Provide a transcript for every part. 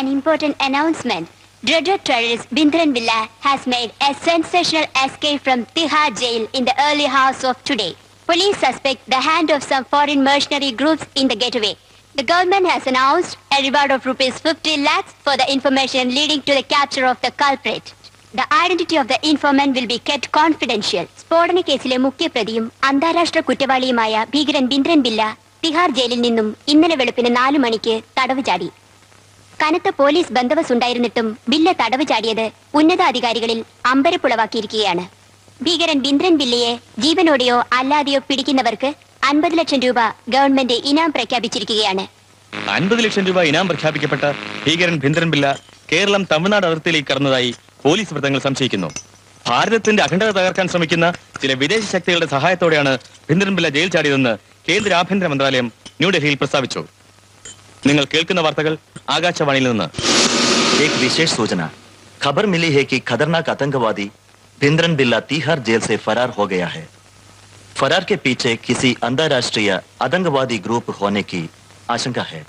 an important announcement. Dreaded terrorist Bindran Villa has made a sensational escape from Tihar jail in the early hours of today. Police suspect the hand of some foreign mercenary groups in the getaway. The government has announced a reward of rupees 50 lakhs for the information leading to the capture of the culprit. The identity of the informant will be kept confidential. സ്ഫോടന കേസിലെ മുഖ്യപ്രതിയും അന്താരാഷ്ട്ര കുറ്റവാളിയുമായ ഭീകരൻ ബിന്ദ്രൻ ബില്ല തിഹാർ ജയിലിൽ നിന്നും ഇന്നലെ വെളുപ്പിന് നാലു മണിക്ക് തടവ് ചാടി കനത്ത പോലീസ് ബന്ധവസ് ഉണ്ടായിരുന്നിട്ടും ബില്ല് തടവ് ചാടിയത് ഉന്നതാധികാരികളിൽ അമ്പരപ്പുളവാക്കിയിരിക്കുകയാണ്. ഭീകരൻ ബിന്ദ്രൻ ബില്ലയെ ജീവനോടെയോ അല്ലാതെയോ പിടിക്കുന്നവർക്ക് അൻപത് ലക്ഷം രൂപ ഗവൺമെന്റ് ഇനാം പ്രഖ്യാപിച്ചിരിക്കുകയാണ്. അൻപത് ലക്ഷം രൂപ ഇനാം പ്രഖ്യാപിക്കപ്പെട്ട ഭീകരൻ ബിന്ദ്രൻ ബില്ല കേരളം തമിഴ്നാട് അതിർത്തിയിലേക്ക് കടന്നതായി പോലീസ് വൃത്തങ്ങൾ സംശയിക്കുന്നു. ഭാരതത്തിന്റെ അഖണ്ഡത തകർക്കാൻ ശ്രമിക്കുന്ന ചില വിദേശ ശക്തികളുടെ സഹായത്തോടെയാണ് ബിന്ദ്രൻ ബില്ല ജയിൽ ചാടിയതെന്ന് കേന്ദ്ര ആഭ്യന്തര മന്ത്രാലയം ന്യൂഡൽഹിയിൽ പ്രസ്താവിച്ചു. നിങ്ങൾ കേൾക്കുന്ന വാർത്തകൾ ആകാശവാണിയിൽ നിന്ന് एक विशेष सूचना खबर मिली है कि खतरनाक आतंकवादी भिंद्रन बिल्ला तिहार जेल से फरार हो गया है फरार के पीछे किसी अंतरराष्ट्रीय आतंकवादी ग्रुप होने की आशंका है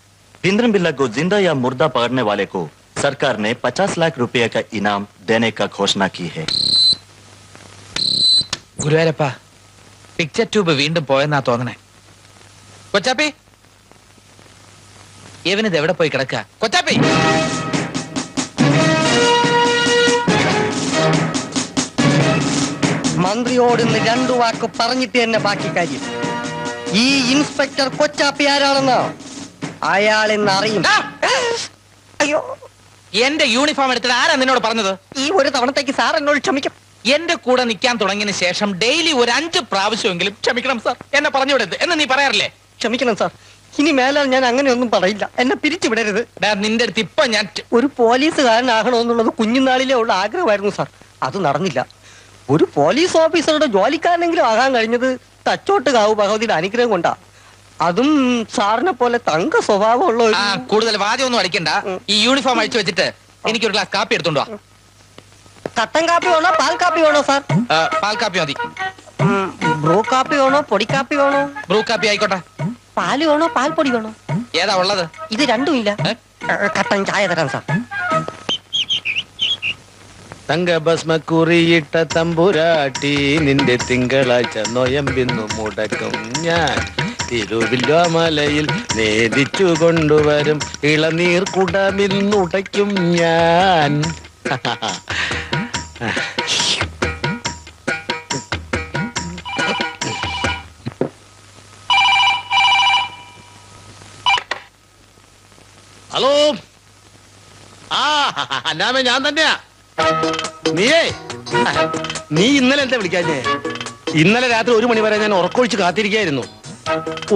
भिंद्रन बिल्ला को जिंदा या मुर्दा पकड़ने वाले को सरकार ने 50 लाख रुपए का इनाम देने का घोषणा की है ഗുരുവാരപ്പ പിക്ചർ ട്യൂബ് വീണ്ടും പോയെന്നാ തോന്നണേ കൊച്ചാപ്പി ഇവനിത് എവിടെ പോയി കിടക്ക? കൊച്ചാപ്പി! മന്ത്രിയോട് ഇന്ന് രണ്ടു വാക്ക് പറഞ്ഞിട്ട് തന്നെ ബാക്കി കാര്യം. ഈ ഇൻസ്പെക്ടർ കൊച്ചാപ്പി ആരാണെന്ന് അയാൾ ഇന്ന് അറിയും. അയ്യോ. എന്റെ യൂണിഫോം എടുത്തിട്ട് ആരാ നിന്നോട് പറഞ്ഞത്? ഈ ഒരു തവണത്തേക്ക് സാർ എന്നോട് ക്ഷമിക്കും. എന്റെ കൂടെ നിൽക്കാൻ തുടങ്ങിയതിന് ശേഷം ഡെയിലി ഒരു അഞ്ച് പ്രാവശ്യമെങ്കിലും ക്ഷമിക്കണം സാർ. എന്നെ പറഞ്ഞു വിടരുത് എന്ന് നീ പറയാറില്ലേ? ക്ഷമിക്കണം സാർ. ഇനി മേലാൽ ഞാൻ അങ്ങനെയൊന്നും പറയില്ല. എന്നെ പിരിച്ചു വിടരുത് നിന്റെ അടുത്ത് ഇപ്പൊ ഞാൻ ഒരു പോലീസുകാരനാകണമെന്നുള്ളത് കുഞ്ഞുനാളിലെ ഉള്ള ആഗ്രഹമായിരുന്നു സാർ. അത് നടന്നില്ല. ഒരു പോലീസ് ഓഫീസറുടെ ജോലിക്കാരനെങ്കിലും ആകാൻ കഴിഞ്ഞത് തച്ചോട്ട് കാവ് ഭഗവതിയുടെ അനുഗ്രഹം കൊണ്ടാ. അതും സാറിനെ പോലെ തങ്ക സ്വഭാവമുള്ള കൂടുതൽ വാദ്യമൊന്നും അടിക്കണ്ട. ഈ യൂണിഫോം അഴിച്ചു വെച്ചിട്ട് എനിക്ക് ഒരു ഗ്ലാസ് കാപ്പി എടുത്തോണ്ടോ കട്ടൻ കാപ്പി വേണോ പാൽ കാപ്പി വേണോ സാർ? പാൽ കാപ്പി മതി. ബ്രൂ കാപ്പി വേണോ പൊടി കാപ്പി വേണോ? ബ്രൂ കാപ്പി ആയിക്കോട്ടെ. പാൽ വേണോ? പാൽപ്പൊടി വേണോ? ഏതാ ഉള്ളത്? ഇത് രണ്ടും ഇല്ല. കട്ടൻ ചായ തരാം സാർ. തങ്കഭസ്മ കുറിയിട്ട തമ്പുരാട്ടി നിന്റെ തിങ്കളാഴ്ച നൊയമ്പിന്നു മുടക്കും ഞാൻ. തിരുവില്ലോമലയിൽ നേദിച്ചു കൊണ്ടുവരും ഇളനീർ കുടമിന്നുടയ്ക്കും ഞാൻ. ഹലോ. ആ അന്നാമേ ഞാൻ തന്നെയാ. നീയേ. നീ ഇന്നലെ എന്താ വിളിക്കാഞ്ഞേ? ഇന്നലെ രാത്രി ഒരു മണി വരെ ഞാൻ ഉറക്കൊഴിച്ച് കാത്തിരിക്കായിരുന്നു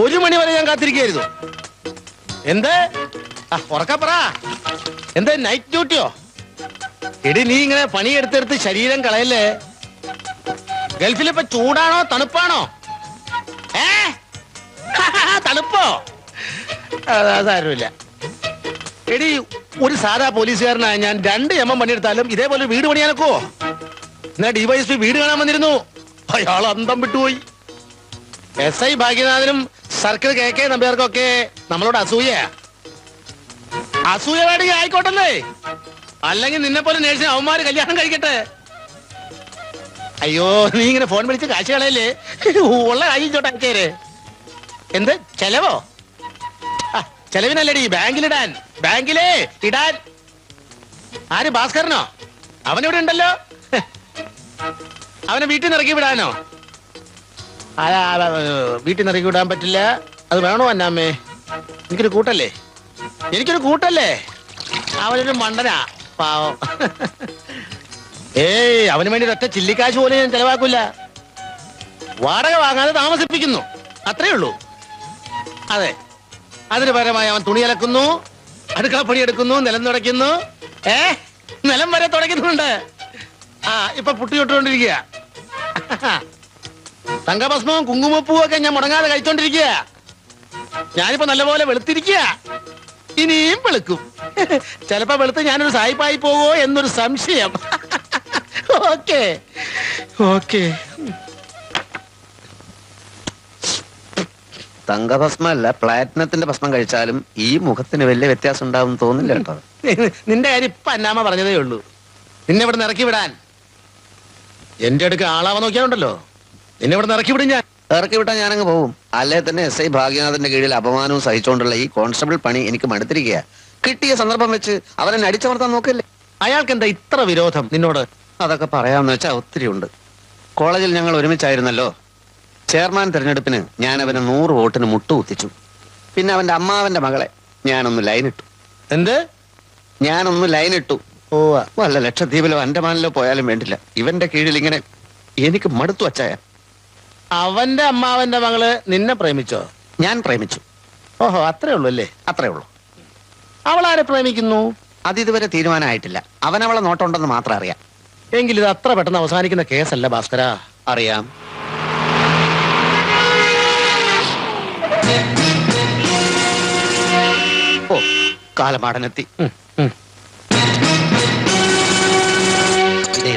ഒരു മണി വരെ ഞാൻ കാത്തിരിക്കായിരുന്നു എന്തേ? ആ ഉറക്കപ്പറ പറ. എന്തേ നൈറ്റ് ഡ്യൂട്ടിയോ എടി നീ ഇങ്ങനെ പണിയെടുത്തെടുത്ത് ശരീരം കളയല്ലേ? ഗൾഫിലിപ്പോ ചൂടാണോ തണുപ്പാണോ? ഏ? തണുപ്പോ? അതാ അതാരുമില്ല എടി ഒരു സാധാ പോലീസുകാരനായ ഞാൻ രണ്ട് എമ്മം പണിയെടുത്താലും ഇതേപോലെ വീട് പണിയാനൊക്കോ? എന്നാ ഡിവൈഎസ്പി വീട് കാണാൻ വന്നിരുന്നു. അയാൾ അന്തം വിട്ടുപോയി. എസ് ഐ ഭാഗ്യനാഥനും സർക്കിൾ കെ കെ നമ്പ്യാർക്കൊക്കെ നമ്മളോട് അസൂയ. അസൂയ വേണമെങ്കിൽ ആയിക്കോട്ടല്ലേ അല്ലെങ്കിൽ നിന്നെ പോലെ നേഴ്സിന് അവന്മാര് കല്യാണം കഴിക്കട്ടെ. അയ്യോ നീ ഇങ്ങനെ ഫോൺ വിളിച്ച് കാശ് കളയല്ലേ? ഉള്ള കാശ് ചോട്ടെ എന്ത് ചെലവോ? ചെലവിനല്ലടി ബാങ്കിലിടാൻ. ബാങ്കിലേ ഇടാൻ. ആര് ഭാസ്കരനോ? അവനിവിടെ ഉണ്ടല്ലോ. അവനെ വീട്ടിൽ നിന്ന് ഇറക്കി വിടാനോ? വീട്ടിൽ നിന്ന് വിടാൻ പറ്റില്ല. അത് വേണോ അന്നാമ്മേ? എനിക്കൊരു കൂട്ടല്ലേ? എനിക്കൊരു കൂട്ടല്ലേ? അവനൊരു മണ്ടനാ പാവം. ഏയ് അവന് വേണ്ടി ഒറ്റ ചില്ലിക്കാശ് പോലും ഞാൻ ചെലവാക്കൂല. വാടക വാങ്ങാതെ താമസിപ്പിക്കുന്നു. അത്രേ ഉള്ളൂ. അതെ. അതിന് പരമായി അവൻ തുണി അലക്കുന്നു അടുക്കളപ്പണി എടുക്കുന്നു നിലം തുടയ്ക്കുന്നു. ഏ? നിലം വരെ തുടയ്ക്കുന്നുണ്ട്. ആ ഇപ്പൊ പുട്ടി തൊട്ടുകൊണ്ടിരിക്കുക തങ്കഭസ്മവും കുങ്കുമപ്പൂവും ഒക്കെ ഞാൻ മുടങ്ങാതെ കഴിച്ചോണ്ടിരിക്കുക ഞാനിപ്പോ നല്ലപോലെ വെളുത്തിരിക്കുക ഇനിയും വെളുക്കും. ചിലപ്പോ വെളുത്ത് ഞാനൊരു സായിപ്പായി പോവോ എന്നൊരു സംശയം. ഓക്കേ. ഓക്കെ. തങ്കഭസ്മല്ല പ്ലാറ്റിനത്തിന്റെ ഭസ്മം കഴിച്ചാലും ഈ മുഖത്തിന് വലിയ വ്യത്യാസം ഉണ്ടാവും തോന്നില്ല കേട്ടോ. നിന്റെ കാര്യം ഇപ്പൊ അന്നാമ പറഞ്ഞതേ ഉള്ളൂ. നിന്നെ ഇവിടെ ഇറക്കി വിടാൻ. എന്റെ അടുക്ക് ആളാവാൻ നോക്കിയാണ്ടല്ലോ നിന്നെ ഇവിടെ ഇറക്കി വിടും ഞാൻ. ഇറക്കി വിട്ടാൽ ഞാനങ്ങ് പോവും. അല്ലേ തന്നെ എസ് ഐ ഭാഗ്യനാഥന്റെ കീഴിൽ അപമാനവും സഹിച്ചുകൊണ്ടുള്ള ഈ കോൺസ്റ്റബിൾ പണി എനിക്ക് മടുത്തിരിക്കുക കിട്ടിയ സന്ദർഭം വെച്ച് അവനെ അടിച്ചമർത്താൻ നോക്കല്ലേ? അയാൾക്ക് എന്താ ഇത്ര വിരോധം നിന്നോട്? അതൊക്കെ പറയാമെന്ന് വെച്ചാൽ ഒത്തിരി ഉണ്ട്. കോളേജിൽ ഞങ്ങൾ ഒരുമിച്ചായിരുന്നല്ലോ. ചെയർമാൻ തിരഞ്ഞെടുപ്പിന് ഞാൻ അവന് നൂറ് വോട്ടിന് മുട്ടുകുത്തിച്ചു പിന്നെ അവന്റെ അമ്മാവന്റെ മകളെ ഞാനൊന്ന് ലൈനിട്ടു എന്ത്? ഞാനൊന്ന് ലൈനിട്ടു ഓ വല്ല ലക്ഷദ്വീപിലോ അൻഡമാനിലോ പോയാലും വേണ്ടില്ല. ഇവന്റെ കീഴിൽ ഇങ്ങനെ എനിക്ക് മടുത്തു വച്ചായ. അവന്റെ അമ്മാവന്റെ മകൾ നിന്നെ പ്രേമിച്ചോ? ഞാൻ പ്രേമിച്ചു. ഓഹോ അത്രേ ഉള്ളൂ അല്ലേ? അത്രേ ഉള്ളൂ. ആരെ പ്രേമിക്കുന്നു? അത് ഇതുവരെ തീരുമാനമായിട്ടില്ല. അവളെ നോട്ടമുണ്ടെന്ന് മാത്രം അറിയാം. എങ്കിൽ ഇത് അത്ര പെട്ടെന്ന് അവസാനിക്കുന്ന കേസല്ല ഭാസ്കര. അറിയാം. ഓ കാലമാടനെത്തി.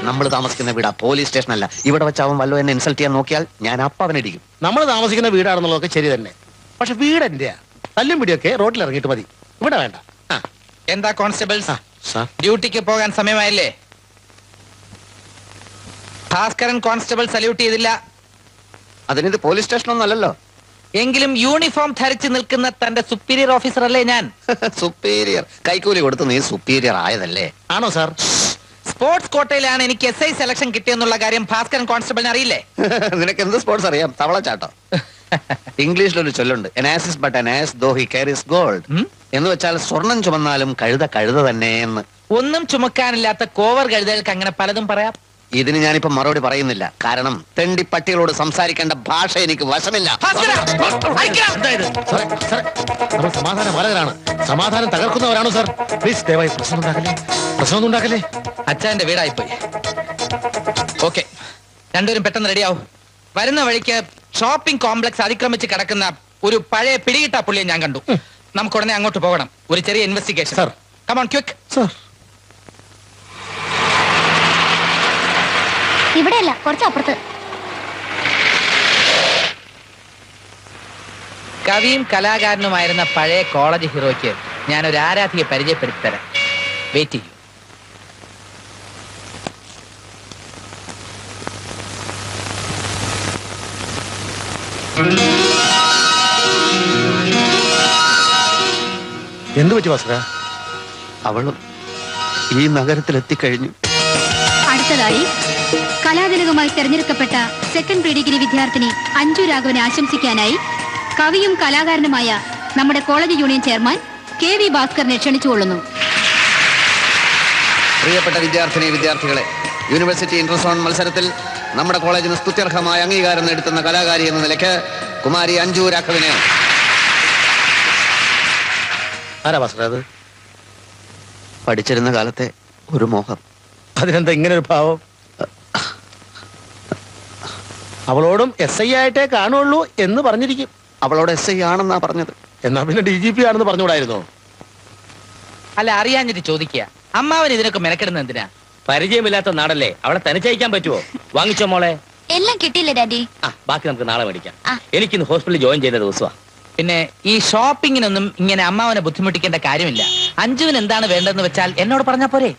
നമ്മൾ താമസിക്കുന്ന വീടാ പോലീസ് സ്റ്റേഷൻ അല്ല ഇവിടെ വെച്ച് അവൻ വല്ലോ എന്നെ ഇൻസൾട്ട് ചെയ്യാൻ നോക്കിയാൽ ഞാൻ അപ്പ അവനടിക്കും നമ്മൾ താമസിക്കുന്ന വീടാണെന്നുള്ളതൊക്കെ ശരി തന്നെ. പക്ഷെ വീട് എന്റെയാ? തല്ലും പിടിയൊക്കെ റോഡിൽ ഇറങ്ങിയിട്ട് മതി. ഇവിടെ വേണ്ട. ആ, എന്താ കോൺസ്റ്റബിൾസ്? സാർ. ഡ്യൂട്ടിക്ക് പോകാൻ സമയമായില്ലേ? ഭാസ്കരൻ കോൺസ്റ്റബിൾ സല്യൂട്ട് ചെയ്തില്ല. അതിനിത് പോലീസ് സ്റ്റേഷനൊന്നും അല്ലല്ലോ. എങ്കിലും യൂണിഫോം ധരിച്ചു നിൽക്കുന്ന തന്റെ സുപ്പീരിയർ ഓഫീസർ അല്ലേ ഞാൻ? സുപ്പീരിയർ കൈക്കൂലി കൊടുത്ത് നീ സുപ്പീരിയർ ആയതല്ലേ? ആണോ സാർ സ്പോർട്സ് കോട്ടയിലാണ് എനിക്ക് എസ് ഐ സെലക്ഷൻ കിട്ടിയെന്നുള്ള കാര്യം ഭാസ്കരൻ കോൺസ്റ്റബിളിന് അറിയില്ലേ? നിനക്ക് എന്ത് സ്പോർട്സ് അറിയാം? തവള ചാട്ടോ ഇംഗ്ലീഷിലൊരു ചൊല്ലുണ്ട്. An ass is but an ass though he carries gold എന്ന് വെച്ചാൽ സ്വർണം ചുമന്നാലും കഴുത കഴുത തന്നെ എന്ന് ഒന്നും ചുമക്കാനില്ലാത്ത കോവർ കഴുതകൾക്ക് അങ്ങനെ പലതും പറയാം. ഇതിന് ഞാനിപ്പോ മറുപടി പറയുന്നില്ല. കാരണം തെണ്ടി പട്ടികളോട് സംസാരിക്കേണ്ട ഭാഷ എനിക്ക് വശമില്ല. നമ്മൾ സമാധാന തകർക്കുന്നവരാണോ സാർ? പ്ലീസ് ദയവായി പ്രശ്നം ഉണ്ടാക്കല്ലേ? പ്രശ്നമൊന്നും ഉണ്ടാക്കല്ലേ? അച്ഛന്റെ വീടായിപ്പോയി. ഓക്കെ രണ്ടുപേരും പെട്ടെന്ന് റെഡിയാവും വരുന്ന വഴിക്ക് ഷോപ്പിംഗ് കോംപ്ലക്സ് അതിക്രമിച്ച് കിടക്കുന്ന ഒരു പഴയ പിടികിട്ട പുള്ളിയെ ഞാൻ കണ്ടു. നമുക്ക് ഉടനെ അങ്ങോട്ട് പോകണം. ഒരു ചെറിയ ഇൻവെസ്റ്റിഗേഷൻ. Come on quick sir. ഇവിടെയല്ല കുറച്ചപ്പുറത്ത്. കവിയും കലാകാരനുമായിരുന്ന പഴയ കോളേജ് ഹീറോയ്ക്ക് ഞാൻ ഒരു ആരാധിയെ പരിചയപ്പെടുത്തി തരാം വെയിറ്റ് ചെയ്യൂ. എന്ത് പറ്റി ഭാസ്കര? അവളും ഈ നഗരത്തിലെത്തിക്കഴിഞ്ഞു. അടുത്തതായി കലാതിലകമായി തെരഞ്ഞെടുക്കപ്പെട്ട സെക്കൻഡ് പ്രീ ഡിഗ്രി വിദ്യാർത്ഥിനി അഞ്ജു രാഘവനെ ആശംസിക്കാനായി കവിയും കലാകാരനുമായ നമ്മുടെ college union chairman K V ഭാസ്കറിനെ ക്ഷണിച്ചുകൊള്ളുന്നു. പ്രിയപ്പെട്ട വിദ്യാർത്ഥിനി വിദ്യാർത്ഥികളെ യൂണിവേഴ്സിറ്റി ഇന്റർസോൺ മത്സരത്തിൽ നമ്മുടെ കോളേജിന് സ്തുത്യർഹമായ അംഗീകാരം നേടുത്തുന്ന കലാകാരി എന്ന നിലയ്ക്ക് കുമാരി അഞ്ജു രാഘവനെ. ആരാ പഠിച്ചിരുന്ന കാലത്തെ ഒരു മോഹം. അതിനെന്താ ഇങ്ങനെ ഒരു ഭാവം? അവളോടും എസ് ഐ ആയിട്ടേ കാണുള്ളൂ എന്ന് പറഞ്ഞിരിക്കും. അവളോട് എസ് ഐ ആണെന്നാ പറഞ്ഞത്. എന്നാ പിന്നെ ഡി ജി പി ആണെന്ന് പറഞ്ഞുകൂടായിരുന്നോ? അല്ല അറിയാഞ്ഞിട്ട് ചോദിക്കുക. അമ്മാവൻ ഇതിനൊക്കെ മെനക്കെടുന്ന എന്തിനാ? പരിചയമില്ലാത്ത നാടല്ലേ? അവളെ തനിച്ചയക്കാൻ പറ്റുമോ വാങ്ങിച്ചോ മോളെ. എല്ലാം കിട്ടിയില്ല ഡാഡി? ആ ബാക്കി നമുക്ക് നാളെ മേടിക്കാം. ആ. എനിക്കിന്ന് ഹോസ്പിറ്റലിൽ ജോയിൻ ചെയ്ത ദിവസമാ. പിന്നെ ഈ ഷോപ്പിങ്ങിനൊന്നും ഇങ്ങനെ അമ്മാവനെ ബുദ്ധിമുട്ടിക്കേണ്ട കാര്യമില്ല. അഞ്ജുവിന് എന്താണ് വേണ്ടതെന്ന് വെച്ചാൽ എന്നോട് പറഞ്ഞാ പോരെ.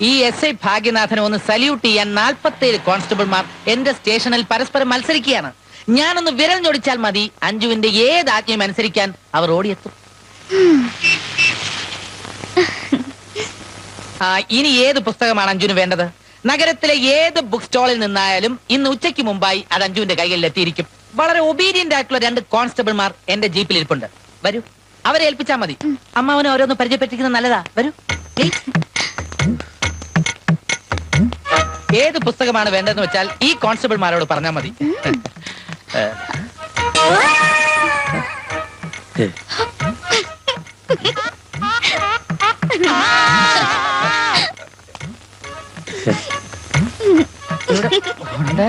ഈ എസ് ഐ ഭാഗ്യനാഥനെ ഒന്ന് സല്യൂട്ട് ചെയ്യാൻ നാൽപ്പത്തേഴ് കോൺസ്റ്റബിൾമാർ എന്റെ സ്റ്റേഷനിൽ പരസ്പരം മത്സരിക്കുകയാണ്. ഞാനൊന്ന് വിരൽ ഞൊടിച്ചാൽ മതി. അഞ്ജുവിന്റെ ഏത് ആജ്ഞയും അനുസരിക്കാൻ അവർ ഓടിയെത്തും. ആ, ഇനി ഏത് പുസ്തകമാണ് അഞ്ജുന് വേണ്ടത്? നഗരത്തിലെ ഏത് ബുക്ക് സ്റ്റാളിൽ നിന്നായാലും ഇന്ന് ഉച്ചയ്ക്ക് മുമ്പായി അത് അഞ്ജുവിന്റെ കയ്യിൽ എത്തിയിരിക്കും. വളരെ ഒബീഡിയന്റ് ആയിട്ടുള്ള രണ്ട് കോൺസ്റ്റബിൾമാർ എന്റെ ജീപ്പിൽ ഇരിപ്പുണ്ട്. വരൂ. അവരെ ഏൽപ്പിച്ചാൽ മതി. അമ്മാവനെ ഓരോന്ന് പരിചയപ്പെട്ടിരിക്കുന്നത് നല്ലതാ. വരൂ. ഏത് പുസ്തകമാണ് വേണ്ടതെന്ന് വെച്ചാൽ ഈ കോൺസ്റ്റബിൾമാരോട് പറഞ്ഞാൽ മതി ഇവിടെ.